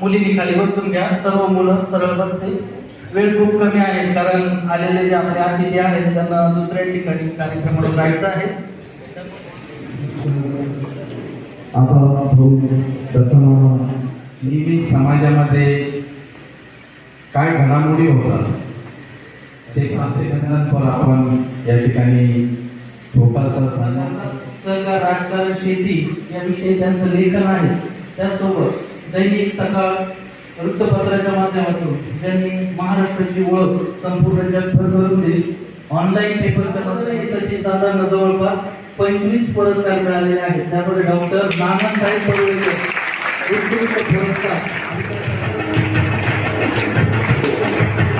मुलींनी खाली बसून घ्या. सर्व मुलं सरळ बसते वेळ खूप कमी आहे कारण आलेले जे आपले अतिथी आहेत त्यांना दुसऱ्या ठिकाणी कार्यक्रमाला जायचं आहे. आता भाऊ प्रथम नेहमी समाजामध्ये काय घडामोडी होतात ते सांगण्यानंतर आपण या ठिकाणी सांगा सहकार राजकारण शेती याविषयी त्यांचं लेखन आहे. त्यासोबत दैनिक सकाळ वृत्तपत्राच्या माध्यमातून ज्यांनी महाराष्ट्राची ओळख संपूर्ण जगभर करून दिली. ऑनलाईन पेपरच्या माध्यमातून सतीश दादांना जवळपास पंचवीस पुरस्कार मिळालेले आहेत. त्यामध्ये डॉक्टर नानासाहेब पडवेकर उत्कृष्ट पुरस्कार.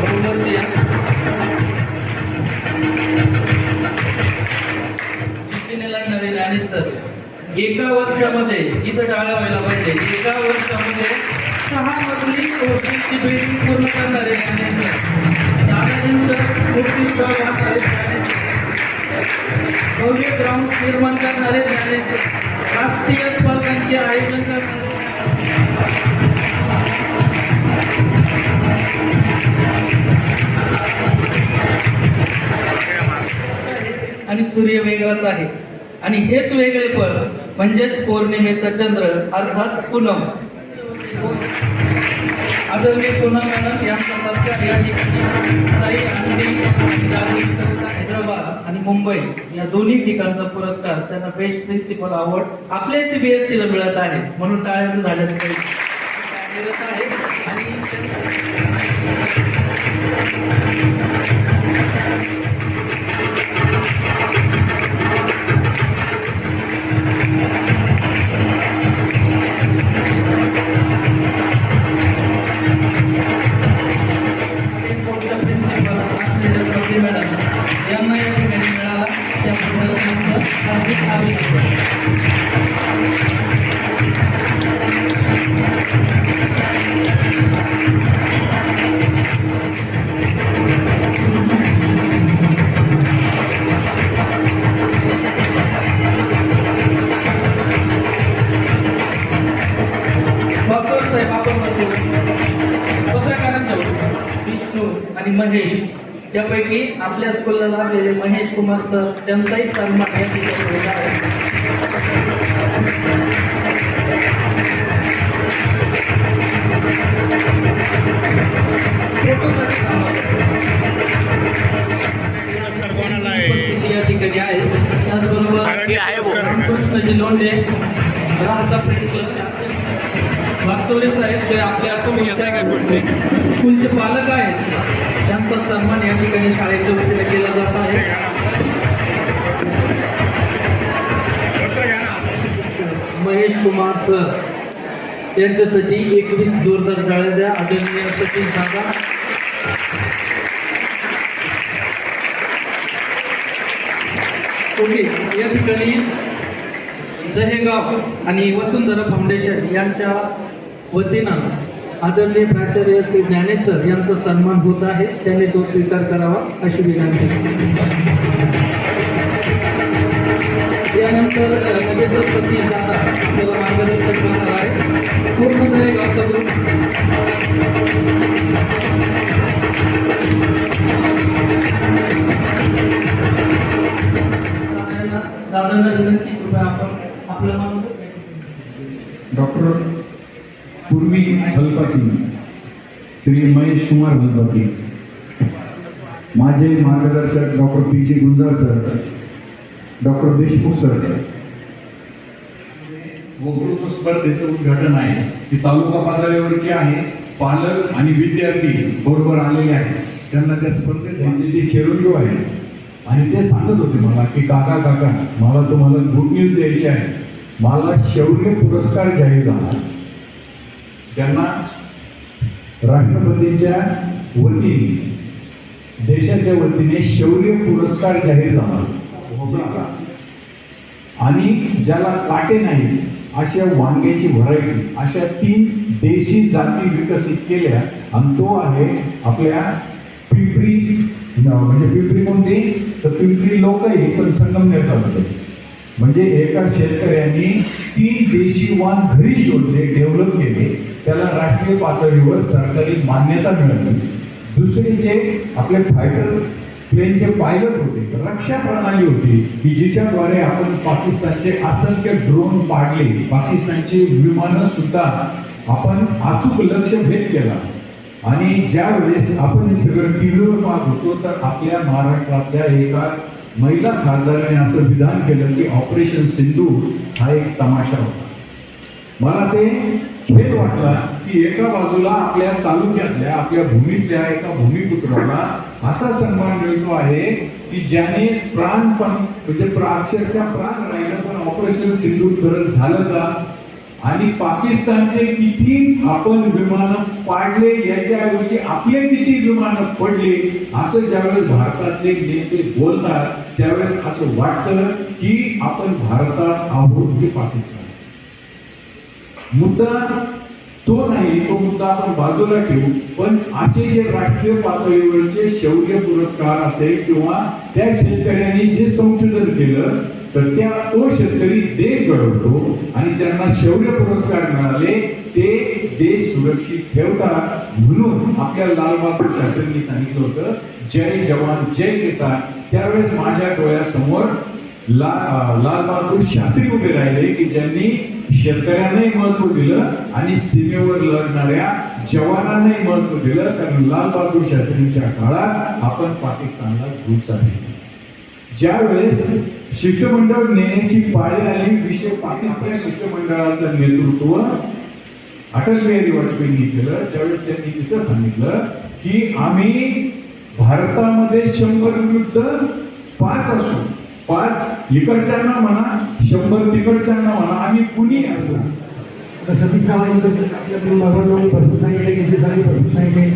बहुमते जिद्दीने एका वर्षामध्ये इथं टाळा व्हायला पाहिजे. एका वर्षामध्ये सहा मजली कोटीची बिल्डिंग पूर्ण करणार आहे दादाजींचं उत्कृष्ट भव्य ग्राउंड निर्माण करणारे ज्ञानेश्वर राष्ट्रीय स्पर्धांचे आयोजन करणारे आणि सूर्य वेगळाच आहे. आणि हेच वेगळे पण म्हणजेच पौर्णिमेचा चंद्र अर्थात पूनम. आदरणीय पूनम मॅडम यांचा सत्कार या ठिकाणी हैदराबाद आणि मुंबई या दोन्ही ठिकाणचा पुरस्कार त्यांना बेस्ट प्रिन्सिपल अवॉर्ड आपल्या सीबीएसई ला मिळत आहे. म्हणून टाळ्या झाल्याचं काही आहे आणि विष्णू आणि महेश. त्यापैकी आपल्या स्कूलला लागलेले महेश कुमार सर त्यांचाही सन्मान या ठिकाणी होत आहे या ठिकाणी आहे. त्याचबरोबर रामकृष्णजी लोंढे राहता वास्तवरे साहेब आपल्या स्कूलचे पालक आहेत. या शाळेच्या वतीने केला जात आहे. महेश कुमार सर यांच्यासाठी एकवीस जोरदार टाळ्या द्या. आदरणीय सचिन दादा ओके या ठिकाणी दहेगाव आणि वसुंधरा फाउंडेशन यांच्या वतीनं आदरणीय प्राचार्य श्री ज्ञानेश्वर यांचा सन्मान होत आहे. त्यांनी तो स्वीकार करावा अशी विनंती. यानंतर अ, दादा आपल्याला मार्गदर्शन करणार आहे पूर्ण दहेगावचा ग्रुप दादांना विनंती कृपया आपण आपलं डॉक्टर श्री महेश कुमार गणपती माझे मार्गदर्शक doctor P G Gunjal sir doctor Deshmukh sir. वक्तृत्व स्पर्धेचं उद्घाटन आहे. ती तालुका पातळीवरची आहे. पालक आणि विद्यार्थी बरोबर आलेले आहेत. त्यांना त्या स्पर्धेत त्यांची जी खेळून आहे. आणि ते सांगत होते मला की काका काका मला तुम्हाला गुड न्यूज द्यायची आहे. मला शौर्य पुरस्कार जाहीर झाला. त्यांना राष्ट्रपतीच्या वतीने देशाच्या वतीने शौर्य पुरस्कार जाहीर झाला. आणि ज्याला काटे नाही अशा वांग्याची व्हरायटी अशा तीन देशी जाती विकसित केल्या आणि तो आहे आपल्या पिंपरी म्हणजे पिंपरी कोणती? तर पिंपरी लोकही पण संगमनेर तालुक्यात म्हणजे एका शेतकऱ्यांनी तीन देशी वाण घरी शोधले डेव्हलप केले. त्याला राष्ट्रीय पातळीवर सरकारी मान्यता मिळाली दुसरे जे आपले फायटर प्लेनचे पायलट होते रक्षा प्रणाली होती की जिच्याद्वारे आपण पाकिस्तानचे असंख्य ड्रोन पाडले पाकिस्तानची विमानं सुद्धा आपण अचूक लक्ष भेद केला. आणि ज्या वेळेस आपण हे सगळं टीव्हीवर पाहत होतो तर आपल्या महाराष्ट्रातल्या एका महिला खासदाराने असं विधान केलं की ऑपरेशन सिंधू हा एक तमाशा होता. मला ते खेद वाटला की एका बाजूला आपल्या तालुक्यातल्या आपल्या भूमीतल्या एका भूमिपुत्राला असा सन्मान मिळतो आहे की ज्याने प्राण पण म्हणजे प्रा- अक्षरशः प्राण राहिलं पण ऑपरेशन सिंधुकरण झालं का? आणि पाकिस्तानचे किती आपण विमानं पाडले याच्याऐवजी आपले किती विमानं पडले असं ज्यावेळेस भारतातले नेते बोलतात त्यावेळेस असं वाटतं की आपण भारतात आहोत की पाकिस्तान. मुद्दा तो नाही तो मुद्दा आपण बाजूला ठेवू. पण असे जे राष्ट्रीय पातळीवरचे शौर्य पुरस्कार असेल किंवा त्या शेतकऱ्यांनी जे संशोधन केलं तर त्या तो शेतकरी देश घडवतो आणि ज्यांना शौर्य पुरस्कार मिळाले ते देश सुरक्षित ठेवतात म्हणून आपल्या लालबहादूर शास्त्रींनी सांगितलं होतं जय जवान जय किसान. त्यावेळेस माझ्या डोळ्यासमोर ला लाल लालबहादूर शास्त्री उभे राहिले की ज्यांनी शेतकऱ्यांनाही महत्त्व दिलं आणि सीमेवर लढणाऱ्या जवानांनाही महत्त्व दिलं. कारण लाल बहादूर शास्त्रींच्या काळात आपण पाकिस्तानला घुसा आहे ज्या वेळेस शिष्टमंडळ नेण्याची पाळी आली विषय पाकिस्तान शिष्टमंडळाचं नेतृत्व अटल बिहारी वाजपेयींनी केलं त्यावेळेस त्यांनी तिथं सांगितलं की आम्ही भारतामध्ये शंभर विरुद्ध पाच असू. पाच इकडच्यांना म्हणा शंभर तिकडच्यांना म्हणा आम्ही कुणी असू. सतीश रावांनी आपल्या बाबांना भरपूर सांगितले की भरपूर सांगितले.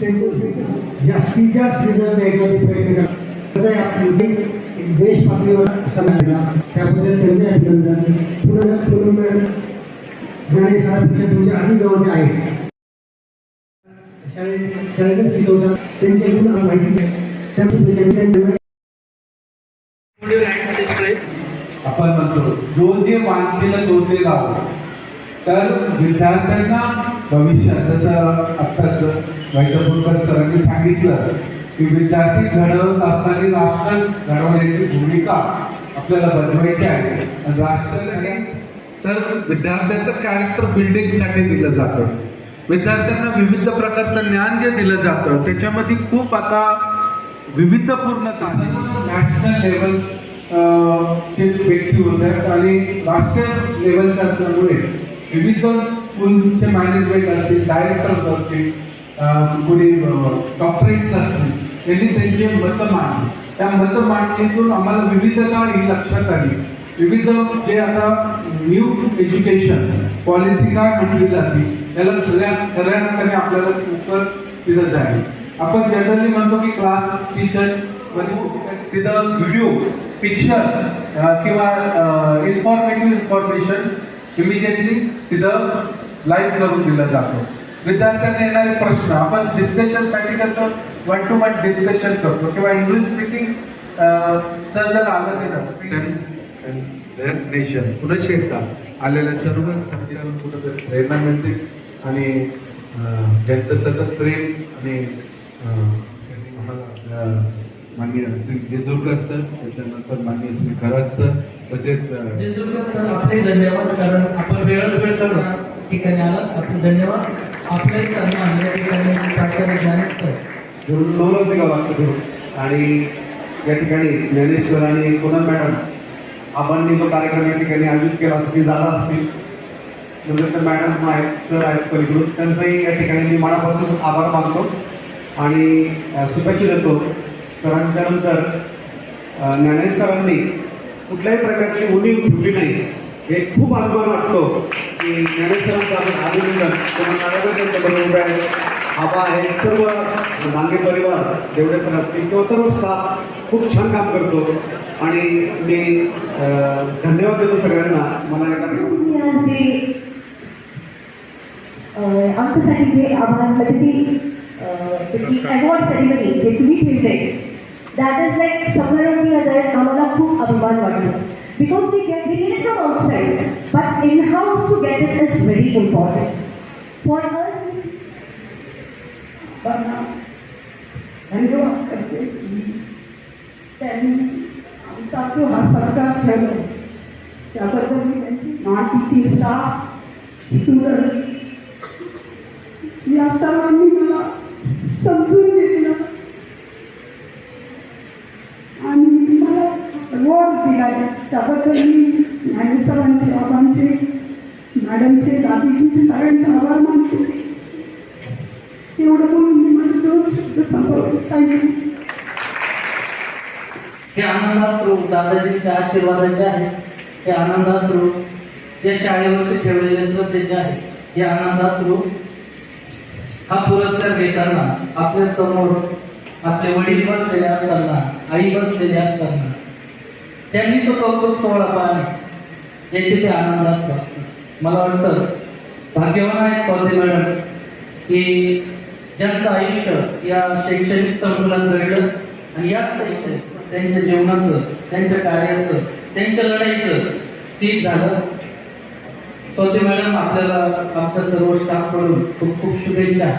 त्यांचे जास्तीत जास्त रिझल्ट द्यायचा प्रयत्न करा. आहे आपली देश पातळीवर समाजला त्याबद्दल त्यांचे अभिनंदन. पुन्हा गणेश तुमच्या आधी जवळचे आहेत. शाळेत शाळेतच शिकवतात. त्यांचे आहे. त्यामुळे त्यांच्या आपण म्हणतो जो जे वाचलेलं तो ते लाव तर विद्यार्थ्यांना भविष्यात जसं आत्ताच वैद्यपूरकर सरांनी सांगितलं की विद्यार्थी घडवत असताना राष्ट्र घडवण्याची भूमिका आपल्याला बजवायची आहे. आणि राष्ट्रासाठी तर विद्यार्थ्याचं कॅरेक्टर बिल्डिंगसाठी दिलं जातं. विद्यार्थ्यांना विविध प्रकारचं ज्ञान जे दिलं जातं त्याच्यामध्ये खूप आता विविधपूर्णता नॅशनल लेवल चे व्यक्ती होते आणि राष्ट्रीय लेवलचे असल्यामुळे विविध स्कूलचे मॅनेजमेंट असतील डायरेक्टर्स असतील कोणी डॉक्टरेट्स असतील त्यांनी त्यांचे मतं मांडली. त्या मतं मांडणीतून आम्हाला विविधता ही लक्षात आली. विविध जे आता न्यू एज्युकेशन पॉलिसी काय म्हटली जाते त्याला खऱ्या खऱ्या अर्थाने आपल्याला उत्तर तिथं जाईल. आपण जनरली म्हणतो की क्लास टीचर तिथं व्हिडिओ पिक्चर किंवा इन्फॉर्मेटिव्ह इन्फॉर्मेशन इमिजिएटली तिथं लाईव्ह करून दिलं जातं. विद्यार्थ्यांना येणारे प्रश्न आपण डिस्कशनसाठी कसं वन टू वन डिस्कशन करतो किंवा इंग्लिश स्पीकिंग सर जर आलं तिथं नेशन पुन्हा शेतात आलेल्या सर्व संस्थांना कुठंतरी प्रेरणा मिळते आणि त्यांचं सतत प्रेम आणि त्यांनी आम्हाला माननीय श्री जेजुरकर सर त्याच्यानंतर माननीय श्री खरात सर तसेच जेजुरीकर सर आपले धन्यवाद कारण आपण वेळ काढून ठिकाणी आलात. आपले धन्यवाद. आपले सन्मान या ठिकाणी प्राचार्य ज्ञानेश सर. दोनच गावात करून आणि या ठिकाणी ज्ञानेश्वर आणि पूनम मॅडम आपण जो कार्यक्रम या ठिकाणी आयोजित केला असतील झाला असतील. नंतर तर मॅडम आहेत सर आहेत पलीकडून. त्यांचंही या ठिकाणी मी मनापासून आभार मानतो. आणि शुभेच्छा देतो. सरांच्या नंतर ज्ञानेश सरांनी कुठल्याही प्रकारची उणीव ठेवली नाही. हे खूप अभिमान वाटतो की ज्ञानेश सरांचं आपण अभिनंदन त्यांच्या बरोबर आहेत आबा आहे सर्व मांगे परिवार जेवढे सर असतील किंवा सर्व स्टाफ खूप छान काम करतो. आणि मी धन्यवाद देतो सगळ्यांना. मला एका आमच्यासाठी जे आम्हाला किती अवॉर्ड सेरेमनी जे तुम्ही ठेवले that is like somewhere on the other आम्हाला खूप अभिमान वाटतो because we get we get from outside but in house to get it is very important For us, त्यांना धन्यवाद करते की त्यांनी आमचा जो हा सत्कार ठेवला त्याबद्दल मी त्यांची नॉन टीचिंग स्टाफ स्टुडंट्स या सर्वांनी त्याबद्दल मी ज्ञानेसरांचे बाबांचे मॅडमचे दादीजींचे सगळ्यांचे आभार मानते. एवढं बोलून मी माझे दोन शब्द संपवतो थँक्यू हे आनंदाश्रू दादाजींच्या आशीर्वादाचे आहे. हे आनंदाश्रू या शाळेवरती ठेवलेले श्रद्धेचे आहे. हे आनंदाश्रू हा पुरस्कार घेताना आपल्यासमोर आपले वडील बसलेले असताना आई बसलेले असताना त्यांनी तो कौतुक सोहळा पाहणे याचे ते आनंद असतात. मला वाटतं भाग्यवान आहेत स्वाती मॅडम की ज्यांचं आयुष्य या शैक्षणिक संकुलात घडलं आणि याच शैक्षणिक त्यांच्या जीवनाचं त्यांच्या कार्याचं त्यांच्या लढाईचं चीज झालं. स्वाती मॅडम आपल्याला आमच्या सर्व स्टाफकडून खूप खूप शुभेच्छा.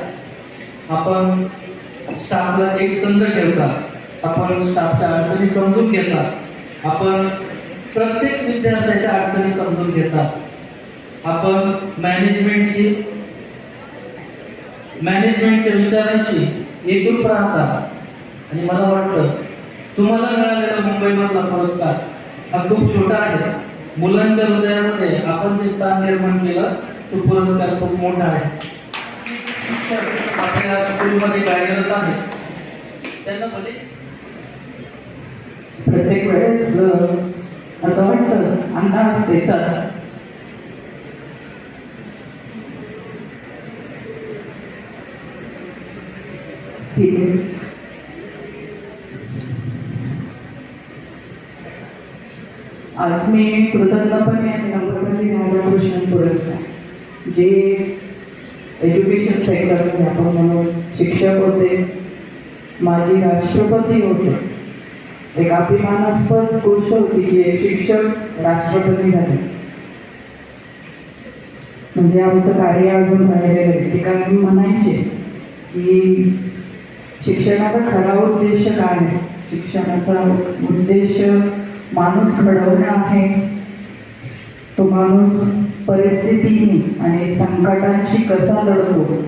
आपण स्टाफला एक संघ ठेवता आपण स्टाफच्या अडचणी समजून घेता आपण प्रत्येक विद्यार्थ्याच्या अडचणी समजून घेतात. आपण मॅनेजमेंटशी मॅनेजमेंटच्या विचारांशी एकूण राहतात. आणि मला वाटतं तुम्हाला मिळालेला मुंबईमधला पुरस्कार हा खूप छोटा आहे. मुलांच्या हृदयामध्ये आपण जे स्थान निर्माण केलं तो पुरस्कार खूप मोठा आहे. शिक्षक आपल्या स्कूलमध्ये कार्यरत आहेत त्यांना भले प्रत्येक वेळेस असं वाटतं अंदाज देतात. ठीक आहे. आज मी कृतज्ञपणे नम्रपणे राधाकृष्ण पुरस्कार जे एज्युकेशन सेक्टरमध्ये आपण म्हणून शिक्षक होते माजी राष्ट्रपती होते एक अभिमानास्पद गोष्ट होती की एक शिक्षक राष्ट्रपती झाले. म्हणजे आमचं कार्य अजून राहिलेलं आहे. ते काय मी म्हणायचे की शिक्षणाचा खरा उद्देश काय आहे? शिक्षणाचा उद्देश माणूस घडवणं आहे. तो माणूस परिस्थितीने आणि संकटांशी कसा लढतो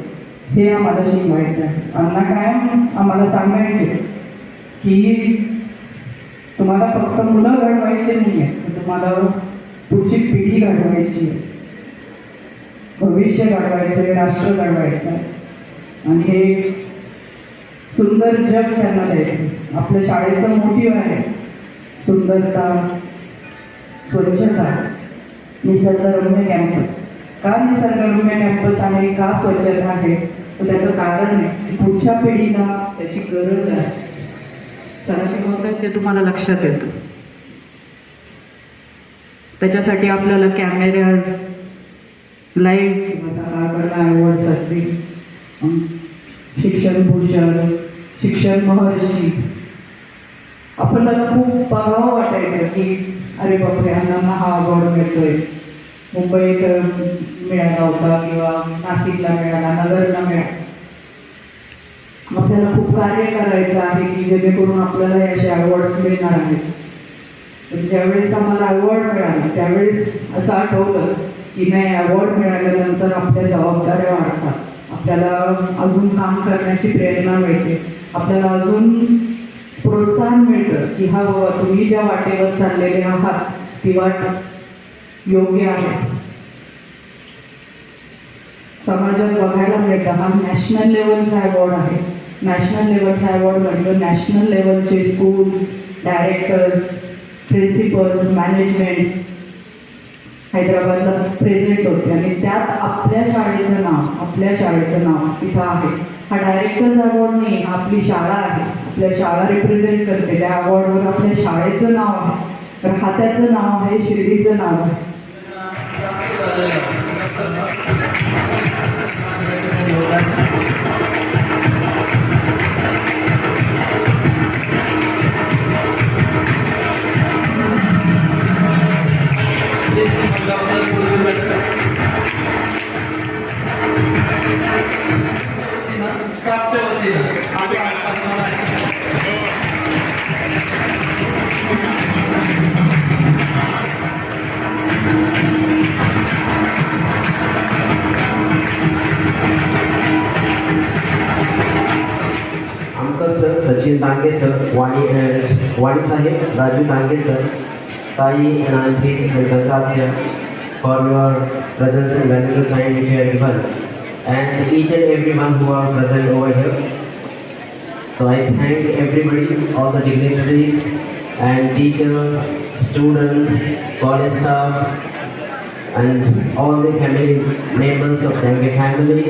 हे आम्हाला शिकवायचं आहे. अण्णा काय? आम्हाला सांगायचे की तुम्हाला फक्त मुलं घडवायचे नाही आहे तर तुम्हाला पुढची पिढी घडवायची भविष्य घडवायचं आहे राष्ट्र घडवायचं आहे आणि हे सुंदर जग त्यांना द्यायचं आपल्या शाळेचं मोटिव्ह आहे. सुंदरता स्वच्छता निसर्गरम्य कॅम्पस का निसर्गरम्य कॅम्पस आहे का स्वच्छता आहे? तर त्याचं कारण आहे की पुढच्या पिढीला त्याची गरज आहे. सर आहेत ते तुम्हाला लक्षात येतं. त्याच्यासाठी आपल्याला कॅमेराज लाइट किंवा अवॉर्ड्स असतील शिक्षण भूषण शिक्षण महर्षी. आपल्याला खूप बघावं वाटायचं की अरे बापरे अण्णांना हा अवॉर्ड मिळतोय. मुंबईत मिळाला होता किंवा नाशिकला मिळाला नगरला मिळाला मग त्याला खूप कार्य करायचं आहे की जेणेकरून आपल्याला याचे अवॉर्ड्स मिळणार आहेत. पण ज्यावेळेस आम्हाला अवॉर्ड मिळाला त्यावेळेस असं आठवलं की नाही अवॉर्ड मिळाल्यानंतर आपल्या जबाबदाऱ्या वाढतात. आपल्याला अजून काम करण्याची प्रेरणा मिळते. आपल्याला अजून प्रोत्साहन मिळतं की हा बाबा तुम्ही ज्या वाटेवर चाललेले आहात ती वाट योग्य आहे. समाजात बघायला मिळतं. हा नॅशनल लेवलचा अवॉर्ड आहे. नॅशनल लेवलचा अवॉर्ड म्हणतो नॅशनल लेवलचे स्कूल डायरेक्टर्स प्रिन्सिपल्स मॅनेजमेंट्स हैदराबादला प्रेझेंट होते. आणि त्यात आपल्या शाळेचं नाव आपल्या शाळेचं नाव तिथं आहे. हा डायरेक्टर्स अवॉर्ड नाही आपली शाळा आहे. आपल्या शाळा रिप्रेझेंट करते. त्या अवॉर्डवर आपल्या शाळेचं नाव आहे. तर हात्याचं नाव आहे शिर्डीचं नाव आहे. Sachin Dange sir Wani and Wani Saheb Raju Dange sir ताई and aunties and Gangadhya for your presence and valuable time which you have given and each and everyone who are present over here. So I thank everybody, all the dignitaries and teachers, students, college staff and all the family members of Dange family